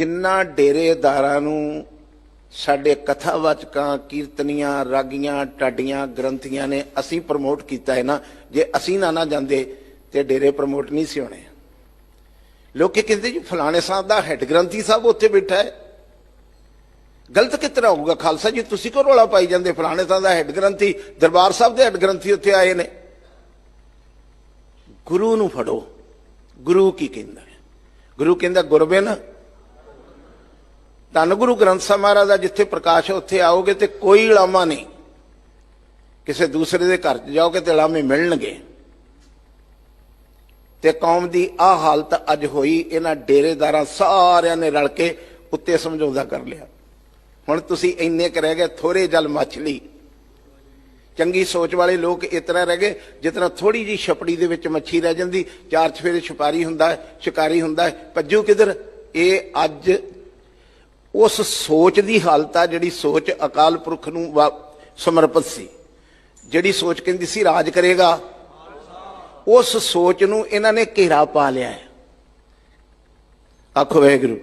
ਜਿੰਨਾ ਡੇਰੇਦਾਰਾਂ ਨੂੰ ਸਾਡੇ ਕਥਾਵਾਚਕਾਂ, ਕੀਰਤਨੀਆਂ, ਰਾਗੀਆਂ ਟਾਡੀਆਂ ਗ੍ਰੰਥੀਆਂ ਨੇ ਅਸੀਂ ਪ੍ਰਮੋਟ ਕੀਤਾ ਹੈ ਨਾ, ਜੇ ਅਸੀਂ ਨਾ ਨਾ ਜਾਂਦੇ, ਤੇ ਡੇਰੇ ਪ੍ਰਮੋਟ ਨਹੀਂ ਸੀ ਹੋਣੇ। ਲੋਕੀ ਕਹਿੰਦੇ ਜੀ, ਫਲਾਣੇ ਸਾਹਿਬ ਦਾ ਹੈੱਡ ਗ੍ਰੰਥੀ ਸਾਹਿਬ ਉੱਥੇ ਬੈਠਾ ਹੈ। ਗਲਤ ਕਿਸ ਤਰ੍ਹਾਂ ਹੋਊਗਾ? ਖਾਲਸਾ ਜੀ, ਤੁਸੀਂ ਕੋ ਰੋਲਾ ਪਾਈ ਜਾਂਦੇ? ਫਲਾਣੇ ਸਾਹਿਬ ਦਾ ਹੈੱਡ ਗ੍ਰੰਥੀ, ਦਰਬਾਰ ਸਾਹਿਬ ਦੇ ਹੈੱਡ ਗ੍ਰੰਥੀ ਉੱਥੇ ਆਏ ਨੇ। ਗੁਰੂ ਨੂੰ ਫੜੋ। ਗੁਰੂ ਕੀ ਕਹਿੰਦਾ ਗੁਰੂ ਕਹਿੰਦਾ, ਗੁਰਬਿਨ ਧੰਨ ਗੁਰੂ ਗ੍ਰੰਥ ਸਾਹਿਬ ਮਹਾਰਾਜ ਦਾ ਜਿੱਥੇ ਪ੍ਰਕਾਸ਼ ਹੈ, ਉੱਥੇ ਆਓਗੇ ਤੇ ਕੋਈ ਲਾਮਾ ਨਹੀਂ। ਕਿਸੇ ਦੂਸਰੇ ਦੇ ਘਰ 'ਚ ਜਾਓਗੇ ਤੇ ਲਾਮੇ ਮਿਲਣਗੇ। ਤੇ ਕੌਮ ਦੀ ਆ ਹਾਲਤ ਅੱਜ ਹੋਈ, ਇਹਨਾਂ ਡੇਰੇਦਾਰਾਂ ਸਾਰਿਆਂ ਨੇ ਰਲ ਕੇ ਉੱਤੇ ਸਮਝੌਤਾ ਕਰ ਲਿਆ। ਹੁਣ ਤੁਸੀਂ ਇੰਨੇ ਕ ਰਹਿ ਗਏ ਥੋੜੇ ਜਲ ਮੱਛਲੀ ਚੰਗੀ ਸੋਚ ਵਾਲੇ ਲੋਕ ਇਸ ਤਰ੍ਹਾਂ ਰਹਿ ਗਏ, ਜਿਸ ਤਰ੍ਹਾਂ ਥੋੜੀ ਜੀ ਛਪੜੀ ਦੇ ਵਿੱਚ ਮੱਛੀ ਰਹਿ ਜਾਂਦੀ, ਚਾਰ ਚਫੇਰੇ ਛਪਾਰੀ ਹੁੰਦਾ ਹੈ, ਸ਼ਿਕਾਰੀ ਹੁੰਦਾ ਹੈ, ਭੱਜੂ ਕਿਧਰ? ਇਹ ਅੱਜ ਉਸ ਸੋਚ ਦੀ ਹਾਲਤ ਆ ਜਿਹੜੀ ਸੋਚ ਅਕਾਲ ਪੁਰਖ ਨੂੰ ਵਾ- ਸਮਰਪਿਤ ਸੀ। ਜਿਹੜੀ ਸੋਚ ਕਹਿੰਦੀ ਸੀ, ਰਾਜ ਕਰੇਗਾ। ਉਸ ਸੋਚ ਨੂੰ ਇਹਨਾਂ ਨੇ ਘੇਰਾ ਪਾ ਲਿਆ ਹੈ। ਆਖੋ ਵਾਹਿਗੁਰੂ।